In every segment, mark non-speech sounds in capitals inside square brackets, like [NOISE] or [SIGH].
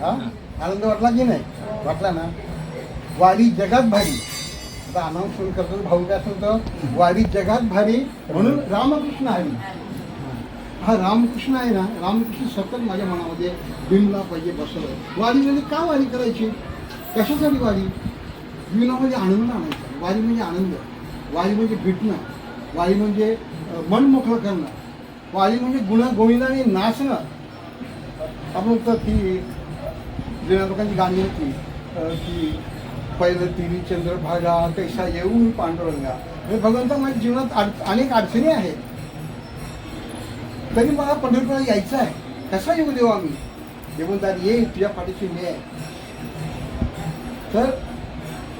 हा? आनंद वाटला की नाही? वाटला ना? वारी जगात भारी. आता अनाऊन्समेंट करतो भाऊ काय सांगतो? वारी जगात भारी म्हणून रामकृष्ण हरी हा रामकृष्ण आहे ना रामकृष्ण सतत माझ्या मनामध्ये बिमला पाहिजे बसवलं. वारी म्हणजे का वारी करायची? कशासाठी वारी? जीवनामध्ये आनंद आणायचा. वारी म्हणजे आनंद. वारी म्हणजे भेटणं. वारी म्हणजे मन मोकळं करणं. वारी म्हणजे गुण गोविंदाने नाचणं. आपण तर ती जुन्या लोकांची गाणी होती की पहिलं तिरी चंद्रभागा पेक्षा येऊन पांडुरंगा. म्हणजे भगवंता माझ्या जीवनात अनेक अडचणी आहेत. तरी मला पंढरपूरला यायचं आहे. कसा येऊ देऊ आम्ही? देवंदार ये तुझ्या पाठीशी मी आहे. तर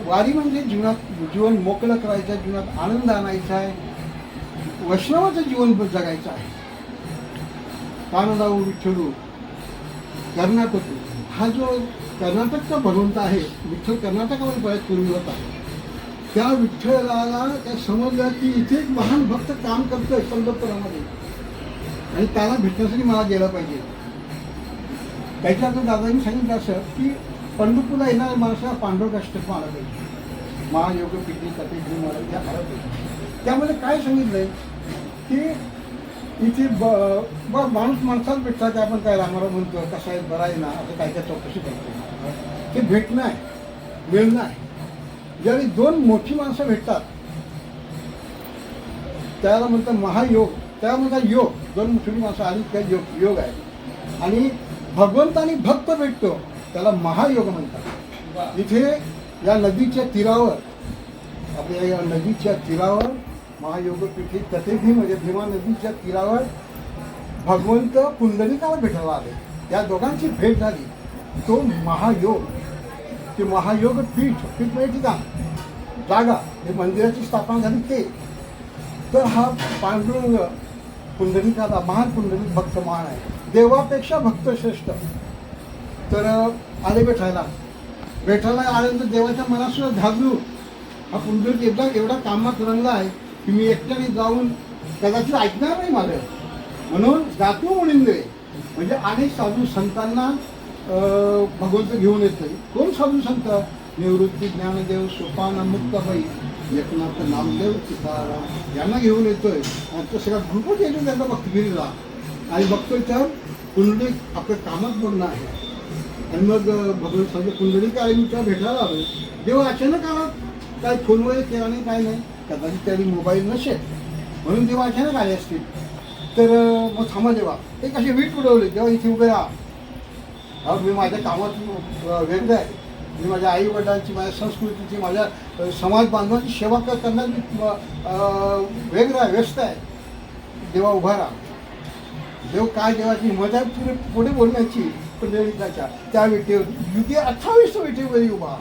वारी म्हणजे जीवनात जीवन मोकळं करायचं आहे, जीवनात आनंद आणायचा आहे. वैष्णवाचं जीवन जगायचं आहे. कानडाऊ विठ्ठलू कर्नाटक हा जो कर्नाटकचा भगवंत आहे विठ्ठल कर्नाटकामध्ये बऱ्याच पूर्वी होता त्या विठ्ठलाला त्या समजलं की इथे एक महान भक्त काम करतोय पंढरपुरामध्ये. आणि त्याला भेटण्यासाठी मला गेलं पाहिजे. त्याच्या दादांनी सांगितलं असं की पंढरपूरला येणाऱ्या माणसाला पांडव अष्टक आला पाहिजे. महायोग पिकनिक कथे त्या आलं पाहिजे. त्यामध्ये काय सांगितलंय की इथे ब ब माणूस माणसाच भेटतात आपण काय रामाराव म्हणतो कसं आहे बरं आहे ना असं काय काय चौकशी करतो ते भेटणं आहे मिळणं आहे ज्यावेळी दोन मोठी माणसं भेटतात त्याला म्हणतात महायोग त्याला म्हणतात योग. दोन मोठी माणसं आणि त्या योग योग आहे. आणि भगवंत आणि भक्त भेटतो त्याला महायोग म्हणतात. इथे या नदीच्या तीरावर आपल्या या नदीच्या तीरावर महायोग पीठी म्हणजे भीमा नदीच्या तीरावर भगवंत पुंडलिकाला भेटायला आले. या दोघांची भेट झाली. तो महायोग ते महायोग पीठ पीठ म्हणजे ठिकाण जागा हे मंदिराची स्थापना झाली ते. तर हा पांडुरंग पुंडलिकाचा महान पुंडलिक भक्त महान आहे. देवापेक्षा भक्त श्रेष्ठ. तर आले भेटायला. भेटायला आल्यानंतर देवाच्या मनात सुद्धा घाबरू. हा पुंडलिक एकदा एवढा कामात रंगला आहे. की मी एकट्याने जाऊन कदाचित ऐकणार नाही माझं. म्हणून जातो म्हणून म्हणजे अनेक साधू संतांना भगवंत घेऊन येतं कोण साधू संत? निवृत्ती ज्ञानदेव सोपान मुक्ताबाई एकनाथ नामदेव तुकाराम यांना घेऊन येतोय. आणि तो सगळा ग्रुपच येतो त्यांचा भक्तगिरीला. आणि बघतोय तर पुंडलिक आपल्या कामात बघणं आहे. आणि मग भगवंत सांगतो पुंडलिक आहे मी तुला भेटायला आलो देव अचानक आला. काय फोनवर केला नाही काय नाही. कदाचित त्याने मोबाईल नसेल म्हणून देवा अचानक आले असतील. तर मग थांबा देवा. एक असे वीट उडवले तेव्हा इथे उभे राहा. मी माझ्या कामात वेगळं आहे. मी माझ्या आई वडिलांची माझ्या संस्कृतीची माझ्या समाज बांधवांची सेवा करण्यात मी वेगळं आहे व्यस्त आहे. देवा उभा राहा. देव काय देवाची मजा आहे पुढे पुढे बोलण्याची पुंडलिकाच्या त्या विटेवर युगे अठ्ठावीस विटेवरी उभा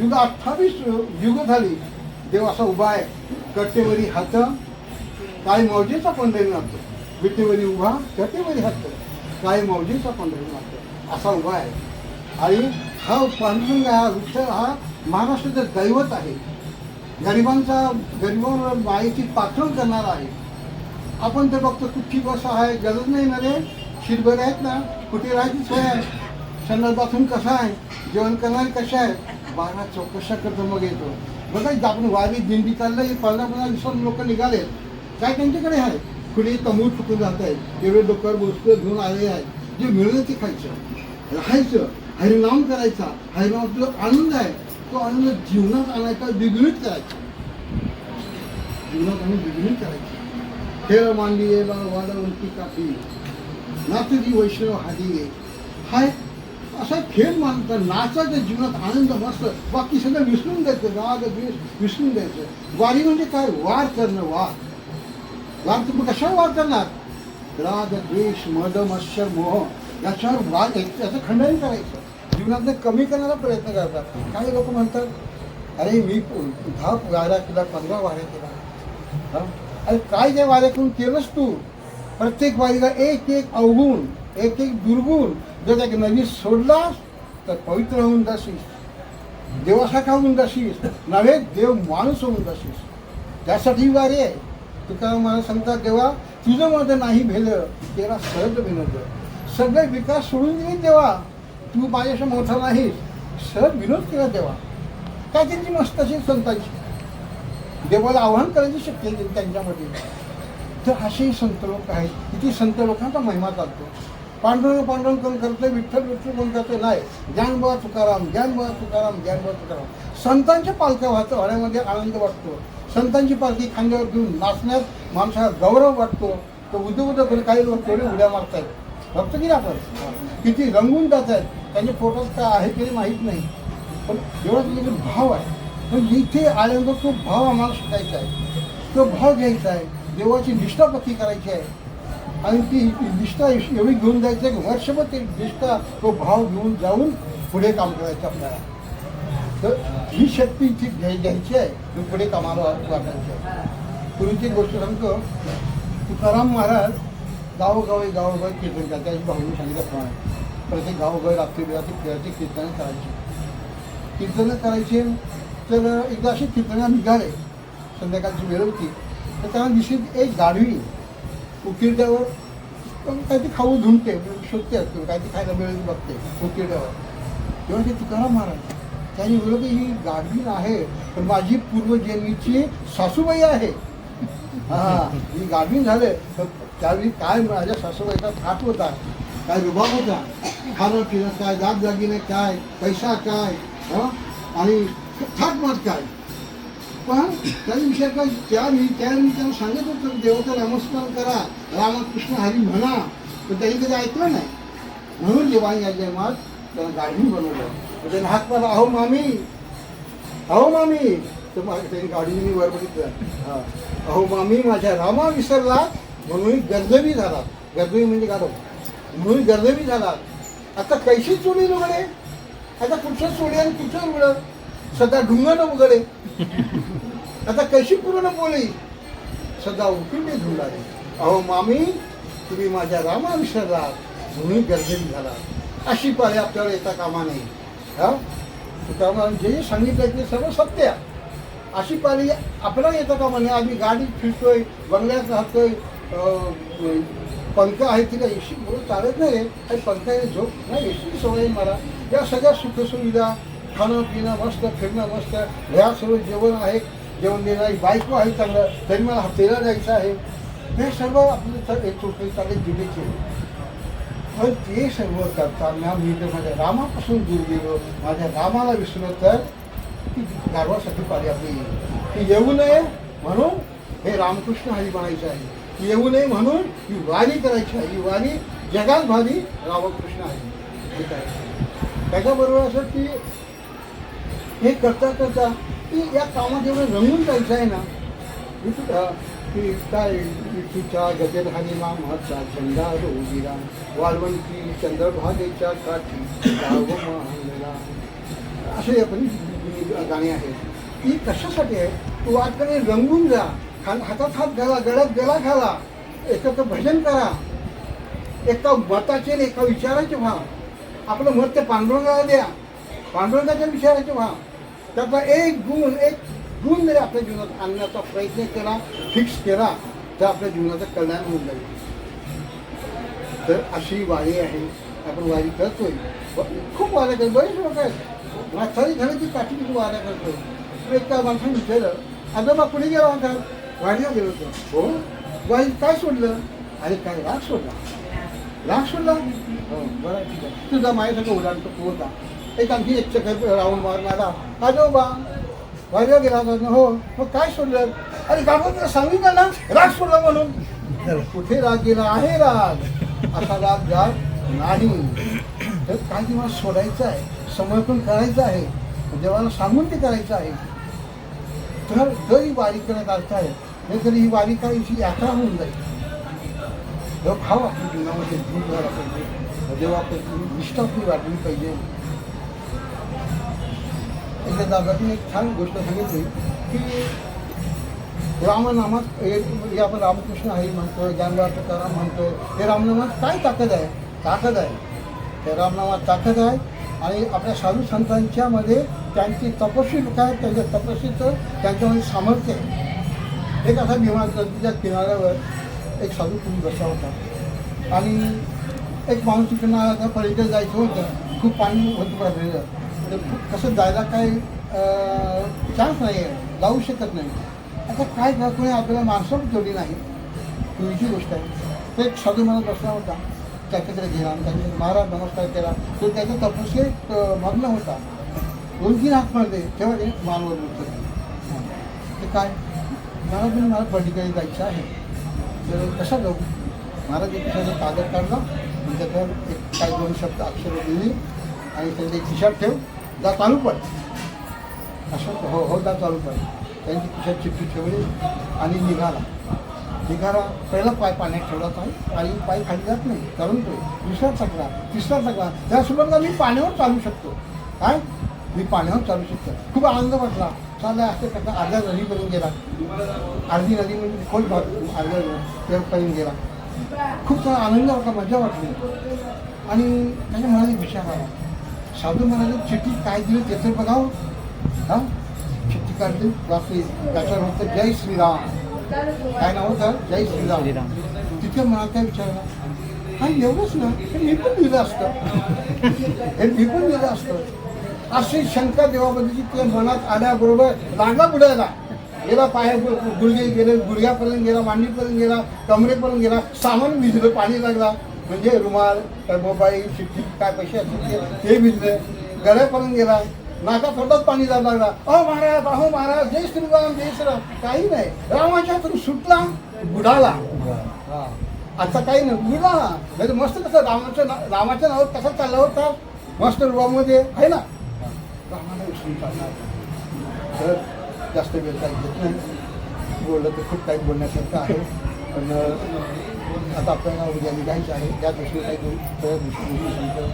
युग अठ्ठावीस युग झाली. देव असा उभा आहे कट्टेवरी हात काय मौजेचा पंढरीनाथ विटेवरी उभा कट्टेवरी हात काय मौजेचा पंढरीनाथ असा उभा आहे. आणि हा पांडुरंग हा विठ्ठल हा महाराष्ट्राचं दैवत आहे. गरिबांचा गरिबांवर मायेची पाठवण करणार आहे. आपण तर बघतो कुठची बस आहे गरज नाही ना रे. शिरभर आहेत ना कुठे राहायची सोय आहे संदर्भातून कसं आहे? जेवण करणारे कसे आहे? बारा चौकशा करतो मग येतो. बघा आपण वारी दिंडी चाललंय पंधरा पंधरा दिवसात लोक निघाले. काय त्यांच्याकडे आहे? कुणी तमूळ चुकून जात आहे एवढे डोक्यावर गोष्ट घेऊन आले आहेत. जे मिळलं ते खायचं. राहायचं. हरिनाम करायचा. हरिनाम जो आनंद आहे तो आनंद जीवनात आणायचा द्विगुणित करायचा. जीवनात आम्ही द्विगुणित करायचा. खेळ मांडली आहे वादवंती काठी नाथजी वैष्णव हादी हा एक असा खेळ मानतात नाचाच्या जीवनात आनंद मस्त बाकी सगळं विसरून द्यायचं राग द्वेष विसरून द्यायचं वारी म्हणजे काय? वार करणं वार. वार तुम्ही कशावर वार करणार? राग द्वेष मद मत्सर मोह याच्यावर वार याचं खंडन करायचं. जीवनात कमी करण्याचा प्रयत्न करतात. काही लोक म्हणतात अरे मी दहा वाऱ्या केला पंधरा वाऱ्या केला. अरे काय त्या वाऱ्यातून केलंस तू? प्रत्येक वारीला एक एक अवगुण. एक एक दुर्गुण जर एक नदी सोडलास तर पवित्र होऊन जाशीस. देवासारखा होऊन जाशीस. नव्हे देव माणूस होऊन जाशीस. त्यासाठी वारे वारी आहे. तुका मला सांगतात देवा तुझं माझं नाही भेलं तेरा सहज विनोद. सगळे विकास सोडून देईन देवा. तू माझ्याशी मोठा नाहीस. सहज विनोद केला देवा. काय त्यांची मस्त अशी संतांची? देवाला आव्हान करायची शक्य त्यांच्यामध्ये. तर असेही संत लोक आहेत. किती संत लोकांचा महिमा चालतो. पांडुरंग पांडुरंग कोण करतोय विठ्ठल विठ्ठल कोण करतोय नाही. ज्ञानबा तुकाराम ज्ञानबा तुकाराम ज्ञानबा तुकाराम. संतांच्या पालख्या वाहत होण्यामध्ये आनंद वाटतो. संतांची पालखी खांद्यावर घेऊन नाचण्यात माणसाला गौरव वाटतो. तो उद्या उद्या करून काही लोक थोडे उड्या मारतायत. फक्त की आपण? किती रंगून जात आहेत त्यांच्या फोटोज काय आहे तरी माहीत नाही. पण एवढा तिथे भाव आहे पण इथे आल्यानंतर तो भाव आम्हाला शिकायचा आहे. तो भाव घ्यायचा आहे. देवाची निष्ठा पक्की करायची आहे. आणि ती निष्ठा एवढी घेऊन जायचं आहे की वर्षभर ते निष्ठा तो भाव घेऊन जाऊन पुढे काम करायचं आपल्याला तर ही शक्ती इथे घ्याय घ्यायची आहे आणि पुढे कामाला वाटायची आहे. पूर्वीची गोष्ट सांगतो तुकाराम महाराज गावोगावी गावोगावी कीर्तन करतात त्याची भाऊनी सांगितल्याप्रमाणे. प्रत्येक गावोगावी रात्री बिरात्री फिरायची कीर्तनं करायची. कीर्तनं करायचे तर एकदा अशी कीर्तनं निघाले. संध्याकाळची वेळ होती तर त्यांना दिसत एक गाढवी उकिरड्यावर काहीतरी खाऊ धुंडते शोधते असतो काहीतरी खायला मिळेल बघते उकिरड्यावर तेव्हा ते तुकाराम महाराज त्यांनी बोललं की ही गाढवी आहे पण माझी पूर्वजन्मीची सासूबाई आहे. [LAUGHS] हा ही गाढवी झाले तर त्यावेळी काय माझ्या सासूबाईचा थाट होता काय रुबाब होता खाणं पिणं काय दाग जागीने काय पैसा काय हं? आणि थाट मात काय? पण त्याने विचार काय मी त्यावेळी त्यानं सांगत होतं की देवाचं नामस्मरण करा रामकृष्ण हरी म्हणा. पण त्यांनी कधी ऐकलं नाही. म्हणून देवाने या जन्मात त्यानं गाडी बनवलं. त्याने हात मला अहो मामी अहो मामी. तर त्यांनी गाडीने वर बघितलं. हा. अहो मामी माझ्या रामा विसरला म्हणून गर्दवी झाला. गर्दवी म्हणजे गाडव म्हणून गर्दवी झाला. आता कैशी चोरी लुगडे आता कुठचं चोरी आणि कुठचं लुगडं सध्या ढुंगण उघडे. आता कशी पूर्ण बोली? सदा उकिंडे झुंडारे अहो मामी तुम्ही माझ्या रामा विसरला म्हणून गर्जन झाला अशी पाळी आपल्याला येता कामा नाही हा? त्यामुळे जे सांगितलं ते सर्व सत्य अशी पाळी आपल्याला येतं कामा नाही आम्ही गाडीत फिरतोय बंगल्यात राहतोय पंख आहे तिला एसी बरोबर चालत नाही. रे पंख आहे झोप नाही एसी सवय मला. या सगळ्या सुखसुविधा खाणं पिणं मस्त फिरणं मस्त. घरात सर्व जेवण आहे जेवण देणारी बायको आहे चांगलं तरी मला हफ्तेला जायचं आहे. हे सर्व आपले तर एक चोटले चालले दिलेचे पण ते सर्व करताना मी तर माझ्या रामापासून दूर गेलो. माझ्या रामाला विसरलो तर ती गारवासाठी पाळी आपली येईल. ती येऊ नये म्हणून हे रामकृष्ण हरी म्हणायचं आहे. येऊ नये म्हणून ही वारी करायची आहे. ही वारी जगात भारी रामकृष्ण हरी हे करायचं त्याच्याबरोबर असं की हे करता करता की या कामात एवढं रंगून जायचं आहे ना विठू- अं, की काय विठूच्या गजरहानी मामाचा चंदा रोगिरा वालवंती चंद्रभागेच्या काठी गाव मांडला असे आपण गाणी आहेत. ती कशासाठी आहे तू आजकडे रंगून जा खाल हातात हात घाला गळ्यात गळा घाला एकत्र भजन करा. एका मताचे एका विचाराचे व्हा. आपलं मत ते पांडुरंगाला द्या. पांडुरंगाच्या विचाराचे व्हा. त्याचा एक गुण एक गुण जरी आपल्या जीवनात आणण्याचा प्रयत्न केला फिक्स केला तर आपल्या जीवनाचं कल्याण होऊन जाईल. तर अशी वारी आहे. आपण वारी करतोय. खूप वाऱ्या करतो बरेच लोक आहेत. म्हातारी झाली की काठी वाऱ्या करतो एका माणसाने विचारलं आजोबा कुठे गेला होता? वारीला गेलो होतो. हो. वारी काय सोडलं? अरे काय राग सोडला. राग सोडला? हो बरं ठीक आहे. तुझा माझ्यासारखं उदाहरण तो होता. एक आणखी एक चक्कर राऊंड मारणारा आजोबा वारीला गेला हो. मग काय सोडलं? अरे गावात तुला सांगितलं ना? राग सोडला म्हणून. कुठे राग गेला? आहे राग. असा राग जात नाही. तर काय तुम्हाला सोडायचं आहे? समर्पण करायचं आहे? देवाला सांगून ते करायचं आहे? तर जर ही वारी करण्यात अर्थ आहे नाही तरी ही बारीक करायची यात्रा होऊन जाईल. जो भाव आपल्या जीवनामध्ये दूर झाला पाहिजे. जेव्हा निष्ठा आपली वाटली पाहिजे. एकदा दादाने एक छान गोष्ट सांगितली की रामनामात हे आपण रामकृष्ण हरी म्हणतो ज्ञानराज तुकाराम म्हणतो हे रामनामात काय ताकद आहे? ताकद आहे. ते रामनामात ताकद आहे आणि आपल्या साधू संतांच्या मध्ये त्यांची तपस्वी लोक आहेत त्यांच्या तपस्वीचं त्यांच्यामध्ये सामर्थ्य आहे. एक असा भीमा नदीच्या किनाऱ्यावर एक साधू तुम्ही बसला होता. आणि एक माणूस तिकडनं पलीकडे जायचं होतं. खूप पाणी होतं भरलेलं तर कसं जायला काही चान्स नाही आहे जाऊ शकत नाही. आता काय करा कोणी आपल्याला माणसं जोडली नाही पूर्वीची गोष्ट आहे. तो एक साधू म्हणत बसला होता. त्याच्याकडे गेला आणि त्याने महाराज नमस्कार केला. तो त्याच्या तपस्येत मग्न होता. दोन तीन हात मारले तेव्हा ते मानवर उठले ते काय? महाराज तुम्ही मला पलीकडे जायचं आहे. तर कसा जाऊ? महाराज एक दिवसाचा कागद काढला. त्याच्यावर एक काय दोन शब्द अक्षर लिहिली. आणि त्यांनी एक हिशाब ठेव. जा चालू पड असं हो हो जा चालू पड त्यांची खिशात चिठ्ठी ठेवली आणि निघाला. निघाला पहिला पाय पाण्यात ठेवला पाय आणि पाय खाली जात नाही. चालून तो. दुसरा चकला तिसरा चकला त्यासोबत मी पाण्यावर चालू शकतो. काय? मी पाण्यावर चालू शकतो. खूप आनंद वाटला. चालला असं करता अर्ध्या नदीपर्यंत गेला. अर्धी नदी म्हणजे खोल भाग. अर्ध्या तेव्हापर्यंत गेला. खूप आनंद वाटला मजा वाटली. आणि त्याच्या मनात एक विचार आला. साधू महाराज चिठ्ठी काय दिली ते तर बघावं. हां? चिठ्ठी काढली वाचली त्याच्यावर होतं जय श्रीराम. काय नाव होतं? जय श्रीराम. तिथे मला काय विचारलं? हा एवढंच ना हे मी पण दिलं असतं. हे मी पण दिलं असतं. अशी शंका देवाबद्दलची त्या मनात आल्याबरोबर लागला बुडायला. गेला पाया गुडघे गेले गुडघ्यापर्यंत गेला मांडीपर्यंत गेला कमरेपर्यंत गेला सामान भिजलं पाणी लागला. म्हणजे रुमाल काय मोबाईल चिठ्ठी काय पैसे असतील ते- ते भिजले गळ्यापर्यंत गेला. नाका थोडंच पाणी जायला लागला. अहो महाराज अहो महाराज जय श्रीराम जय श्रीराम. काही नाही. रामाच्या हातून सुटला बुडाला. हा. आता काही नाही. बुडाला. नाही तर मस्त कसं रामाचं ना रामाच्या नावावर कसा चालला होता? मस्त रुवामध्ये आहे ना? रामाला विसरून चालणार तर जास्त वेळ काही घेत नाही. बोललं तर खूप काही बोलण्यासारखं आहे. पण आता आपल्याला उद्या निघायचं आहे त्या दृष्टीने काही करू तर सांगतो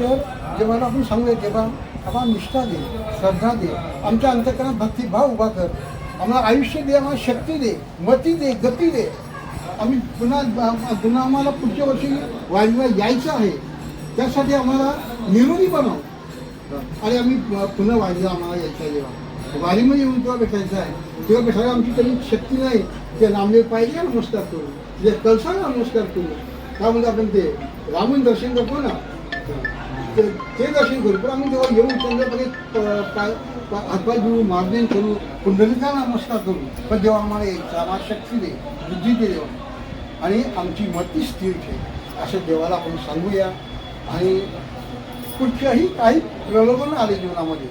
तर जेव्हा आपण सांगूया तेव्हा आम्हाला निष्ठा दे श्रद्धा दे आमच्या अंतकरणात भक्तिभाव उभा कर आम्हाला आयुष्य दे आम्हाला शक्ती दे मती दे गती दे. आम्ही पुन्हा पुन्हा आम्हाला पुढच्या वर्षी वारीला यायचं आहे. त्यासाठी आम्हाला निरोगी बनव. आणि आम्ही पुन्हा वारीला आम्हाला यायचं आहे जेव्हा. वारीमध्ये येऊन तेव्हा भेटायचं आहे तेव्हा भेटायला आमची कधी शक्ती नाही. ते लांबले पाहिजे नुसतात करून. जे कलसाला नमस्कार करू काय म्हणतो आपण ते रामून दर्शन करतो ना ते ते दर्शन करू. पण आम्ही तेव्हा येऊ चंद्रपणे हातपाय देऊ मार्जन करू पुंडलिका नमस्कार करू. पण देवा आम्हाला एक आम्हाला शक्ती दे बुद्धी दे देवा. आणि आमची मती स्थिर ठेव असं देवाला आपण सांगूया. आणि कुठच्याही काही प्रलोभन आले जीवनामध्ये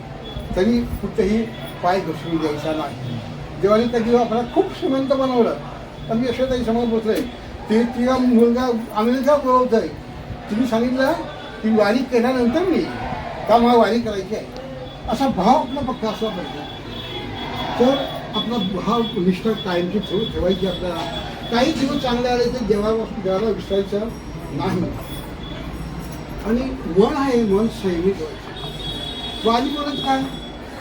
तरी कुठेही पाय घसरून द्यायचा नाही. देवाने त्या दिवस आपल्याला खूप श्रीमंत बनवलं. पण मी यशोताई समोर बोलतोय ते तिला मुलगा अमेरिका बोलवत आहे तुम्ही सांगितलं की वारी केल्यानंतर मी का मला वारी करायची आहे? असा भाव आपला पक्का असला पाहिजे. तर आपला भाव निष्ठा कायमची ठेव ठेवायची आपल्याला. काही दिवस चांगले आले तर देवापासून देवाला विसरायचं नाही. आणि मन आहे मन संयमी ठेवायचं वारी म्हणत काय?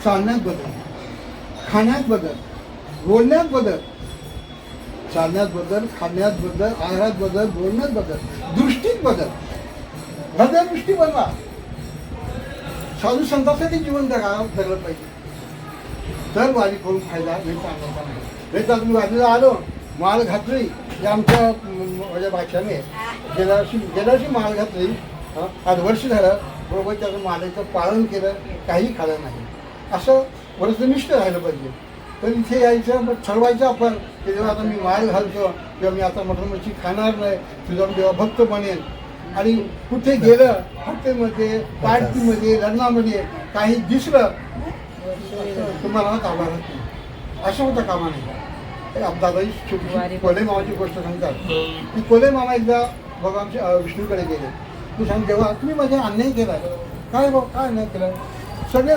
चालण्यात बदल. खाण्यात बदल. बोलण्यात बदल. चालण्यात बदल खाण्यात बदल आहारात बदल बोलण्यात बदल दृष्टीत बदल. हृदयदृष्टी बनवा. साधू संतासाठी जीवन जगा जगलं पाहिजे. तर वारी करून फायदा हे चांगला नाही. तर तुम्ही वारीला आलो माळ घातली हे आमच्या माझ्या भाषाने गेल्या वर्षी गेल्या वर्षी माळ घातली हं, आज वर्ष झालं. बरोबर त्याचं मालेचं पालन केलं काही खाल्लं नाही. असं वर्षनिष्ठ राहिलं पाहिजे. तर इथे यायचं मग ठरवायचं आपण की जेव्हा आता मी माळ घालतो किंवा मी आता मटण मच्छी खाणार नाही तुझा मी जेव्हा भक्त बनेन. आणि कुठे गेलं हॉटेलमध्ये पार्टीमध्ये लग्नामध्ये काही दिसलं तुम्हाला कामा नाही. असं होतं कामा नाही. छोटी कोले मामाची गोष्ट सांगतात. की कोले मामा एकदा भगवान अं, विष्णूकडे गेले. तू सांग तेव्हा तुम्ही माझा अन्याय केला काय बा काय अन्याय केला सगळे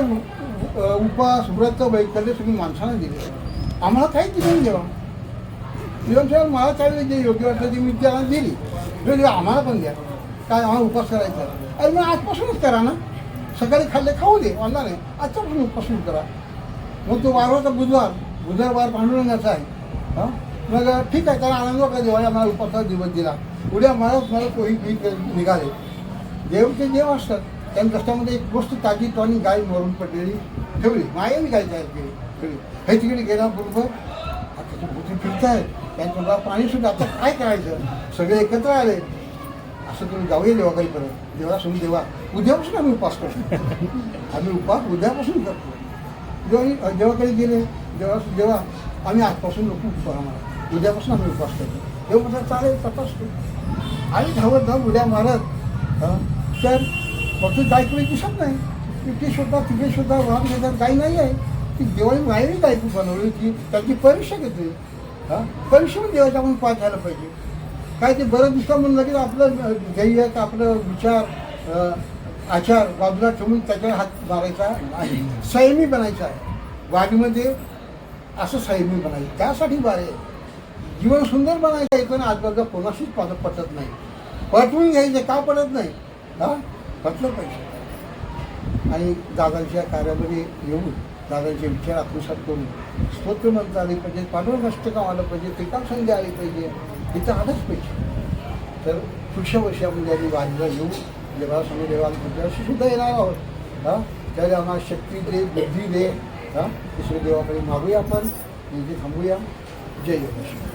उपास व्रत वैकल्य तुम्ही माणसांना दिले. आम्हाला काही दिलं जेव्हा दिवस मला काय जे योग्य वाटलं ते मी त्याला दिली. म्हणजे आम्हाला पण द्या. काय आम्हाला उपास करायचा अरे मग आजपासूनच करा ना. सकाळी खाल्ले खाऊ दे वांधा नाही आजच्यापासून उपासून करा. मग तो वारवाचा बुधवार बुधवार वार पांडुरंगाचा आहे. हां? मग ठीक आहे त्याला आनंद का देवाने आम्हाला उपासाचा दिवस दिला. उद्या मला मला कोही निघाले. देवचे देव असतात. त्यांच्या कष्टामध्ये एक गोष्ट ताजी आणि गाय मरून पडलेली. ठेवली. मायाने गाय तयार केली. ठेवली. हे तिकडे गेल्याबरोबर आता ते भूती फिरतायत. त्यांच्या मला पाणी आता काय करायचं? सगळे एकत्र आले. असं तुम्ही जाऊया देवाकडे परत देवा समून देवा. उद्यापासून आम्ही उपास करतो. [LAUGHS] आम्ही उपास उद्यापासून करतो. जेव्हा जेव्हा काही गेले. देवा देवा आम्ही आजपासून लोक उपास आम्हाला उद्यापासून आम्ही उपास करतो. देव म्हटलं चालेल तपासतो आणि धावत धाव उद्या मारत तर फक्त गायकडे दिसत नाही. तिथे सुद्धा तिथे सुद्धा वाहन घेतात काही नाही आहे. ती देवाने मायरी गायकू बनवली होती त्याची परीक्षा घेतली. हां? परीक्षा पण देवाच्या म्हणून पास झालं पाहिजे. काय ते बरं दिसतं म्हणलं की आपलं ध्येय आपलं विचार आचार बाजूला ठेवून त्याच्यावर हात मारायचा नाही. संयमी बनायचा आहे. वाडीमध्ये असं संयमी बनायचं. त्यासाठी बारे जीवन सुंदर बनायचं आहे पण आजबाजूला कोणाशीच पाठ पटत नाही. पटवून घ्यायचं का पडत नाही? हा? पटलं पाहिजे. आणि दादांच्या कार्यामध्ये येऊन दादांचे विचार आत्मसात करून स्तोत्र म्हणता आले पाहिजे पांडुरंग अष्टकाम आलं पाहिजे त्रिकाल संधी आली पाहिजे तिथं आलंच पाहिजे. तर पुढच्या वर्षी आपण ज्यांनी वाजला येऊ देवाला समोर देवाला सुद्धा येणार आहोत. हां? त्याला आम्हाला शक्ती दे बुद्धी दे. हां? ईश्वर देवाकडे मागूया आपण म्हणजे थांबूया. जय योगेश्वर.